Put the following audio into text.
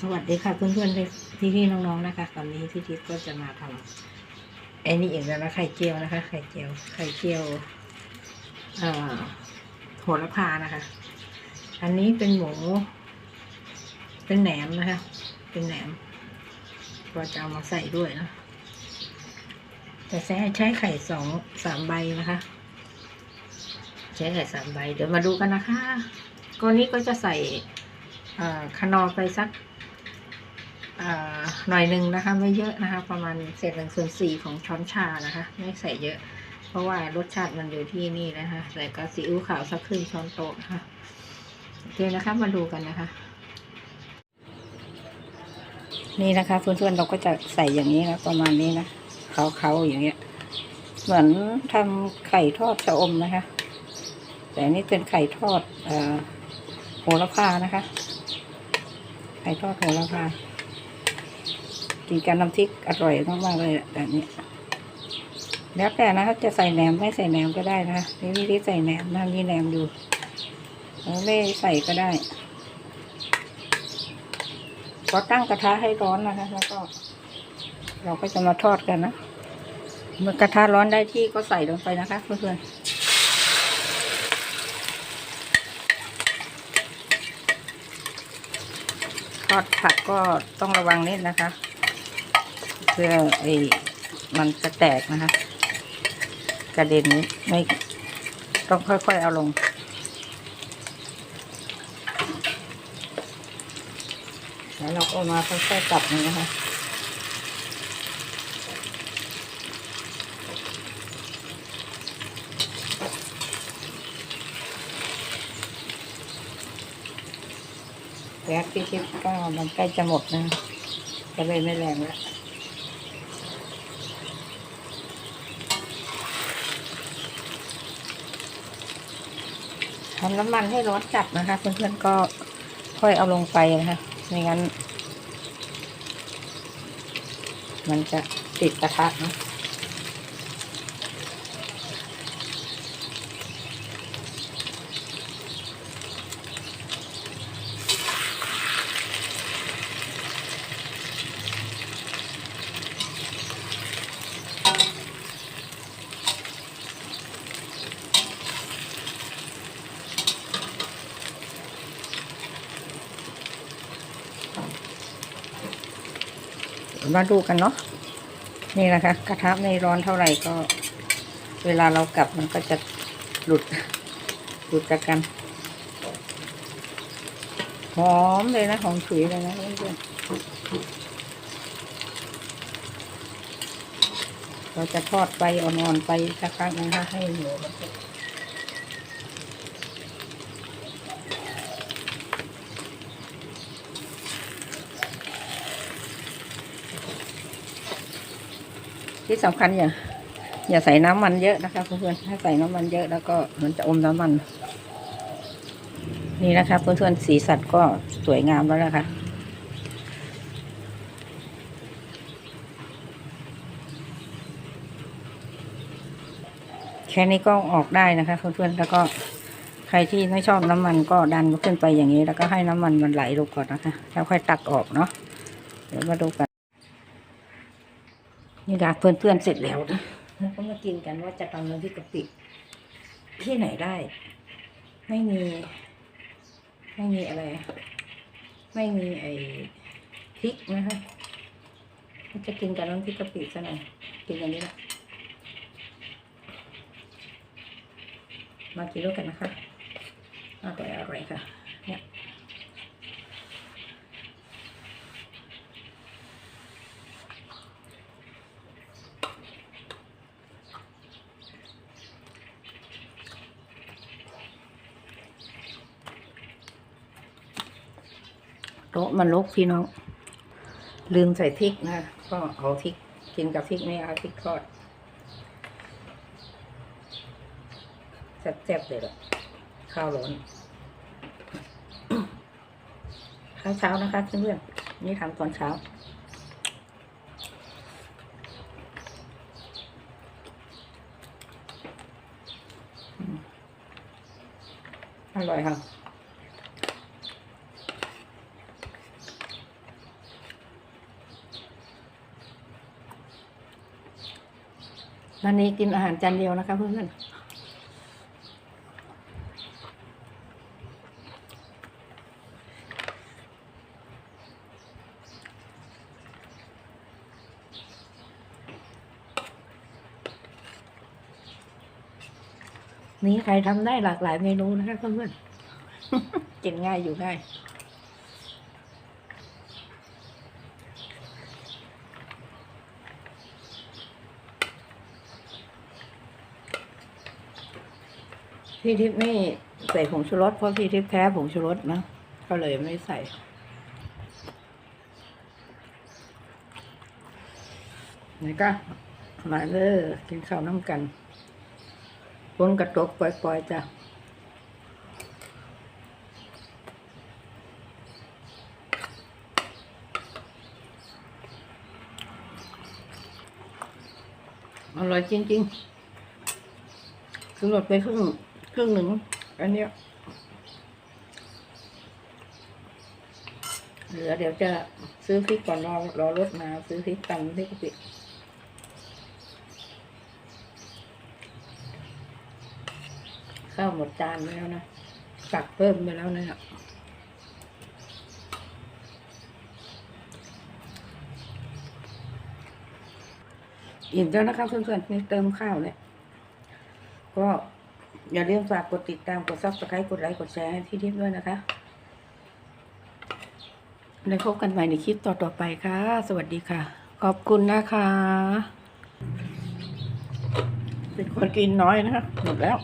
สวัสดีค่ะเพื่อนๆพี่พี่ๆน้องๆนะคะตอนนี้พี่ทิพย์ก็จะมาทำไอ้นี่อีกแล้วนะไข่เจียวนะคะ ไข่เจียวไข่เจียวเอ่อโหระพานะคะ อันนี้เป็นหมู เป็นแหนมนะคะ เป็นแหนมก็จะเอามาใส่ด้วยนะแต่ใช้ใช้ไข่สองสามใบนะคะ ใช้ไข่สามใบ เดี๋ยวมาดูกันนะคะก้อนนี้ก็จะใส่เอ่อคนอไปสัก หน่อยหนึ่งนะคะ ไม่เยอะนะคะ ประมาณเศษหนึ่งส่วนสี่ของช้อนชานะคะ ไม่ใส่เยอะ เพราะว่ารสชาติมันอยู่ที่นี่นะคะใส่ก็ซีอิ๊วขาวสักครึ่งช้อนโต๊ะนะคะโอเคนะคะมาดูกันนะคะ นี่นะคะเพื่อนๆเราก็จะใส่อย่างนี้นะประมาณนี้นะเขาๆอย่างเงี้ย เหมือนทำไข่ทอดชะอมนะคะ แต่นี่เป็นไข่ทอดเอ่อโหระพานะคะ ไข่ทอดโหระพา กินกับน้ำพริกอร่อยมากๆเลยแบบนี้ แล้วแต่นะคะจะใส่แหนมไม่ใส่แหนมก็ได้นะคะนี่นี่ที่ใส่แหนมนะมีแหนมอยู่แล้วไม่ใส่ก็ได้ก็ตั้งกระทะให้ร้อนนะคะ แล้วก็ เราก็จะมาทอดกันนะเมื่อกระทะร้อนได้ที่ก็ใส่ลงไปนะคะเพื่อนๆทอดผักก็ต้องระวังนิดนะคะ เพื่อไอ้มันจะแตกนะคะ กระเด็นนี้ไม่ต้องค่อยๆเอาลง แล้วเราก็มาค่อยๆกลับนี่นะคะแก๊สที่คิดก็มันใกล้จะหมดนะ ก็เลยไม่แรงแล้ว ทำน้ำมันให้ร้อนจัดนะคะ เพื่อนๆก็ค่อยเอาลงไปนะคะไม่งั้น มันจะติดกระทะเนาะ มาดูกันเนาะนี่นะคะ กระทะไม่ร้อนเท่าไหร่ก็ เวลาเรากลับมันก็จะหลุดหลุดจากกันหอมเลยนะหอมฉุยเลยนะเพื่อนเราจะทอดไปอ่อนๆไปสักพักนะคะให้หมูมัน ที่สำคัญอย่าอย่าใส่น้ำมันเยอะนะคะเพื่อนๆถ้าใส่น้ำมันเยอะแล้วก็มันจะอมน้ำมัน นี่นะคะเพื่อนๆสีสันก็สวยงามแล้วนะคะแค่นี้ก็ออกได้นะคะเพื่อนๆแล้วก็ใครที่ไม่ชอบน้ำมันก็ดันขึ้นไปอย่างนี้ แล้วก็ให้น้ำมันมันไหลลงก่อนนะคะแล้วค่อยตักออกเนาะเดี๋ยวมาดูกัน นี่ค่ะเพื่อนๆเสร็จแล้วนะแล้วก็มากินกันว่าจะทำน้ำพริกกะปิที่ไหนได้ ไม่มี ไม่มีอะไร ไม่มีไอ้พริกนะคะก็จะกินกับน้ำพริกกะปิซะหน่อยกินอย่างนี้แหละมากินด้วยกันนะคะอร่อยอร่อยค่ะ เนี่ยโต๊ะมันลกพี่น้อง ลืมใส่พริกนะก็เอาพริกกินกับพริกไม่เอาพริกทอดแซ่บๆเลยล่ะข้าวร้อนข้าวเช้านะคะเพื่อนๆนี่ทำตอนเช้าอร่อยค่ะ วันนี้กินอาหารจานเดียวนะคะเพื่อนนี่ใครทำได้หลากหลายเมนูนะคะเพื่อนๆกินง่ายอยู่ง่าย พี่ทิพย์ไม่ใส่ผงชูรสเพราะพี่ทิพย์แพ้ผงชูรสนะก็เลยไม่ใส่นี่ก็มาเลยกินข้าวน้ำกันฝนกระตกปล่อยๆจ้ะอร่อยจริงๆคือหมดไปครึ่ง รึ่งหนึ่ง อันเนี้ยเหลือเดี๋ยวจะซื้อพริกก่อนรอรอรถมาซื้อพริกตำพริกกะปิข้าวหมดจานแล้วนะตักเพิ่มไปแล้วเนี่ยอิ่มแล้วนะคะเพื่อนๆนี่เติมข้าวเนี่ยก็ อย่าลืมฝากกดติดตามกดซับสไครต์กดไลค์กดแชร์ให้พี่ทิพย์ด้วยนะคะแล้วพบกันใหม่ในคลิปต่อๆไปค่ะ สวัสดีค่ะ ขอบคุณนะคะ เป็นคนกินน้อยนะคะหมดแล้ว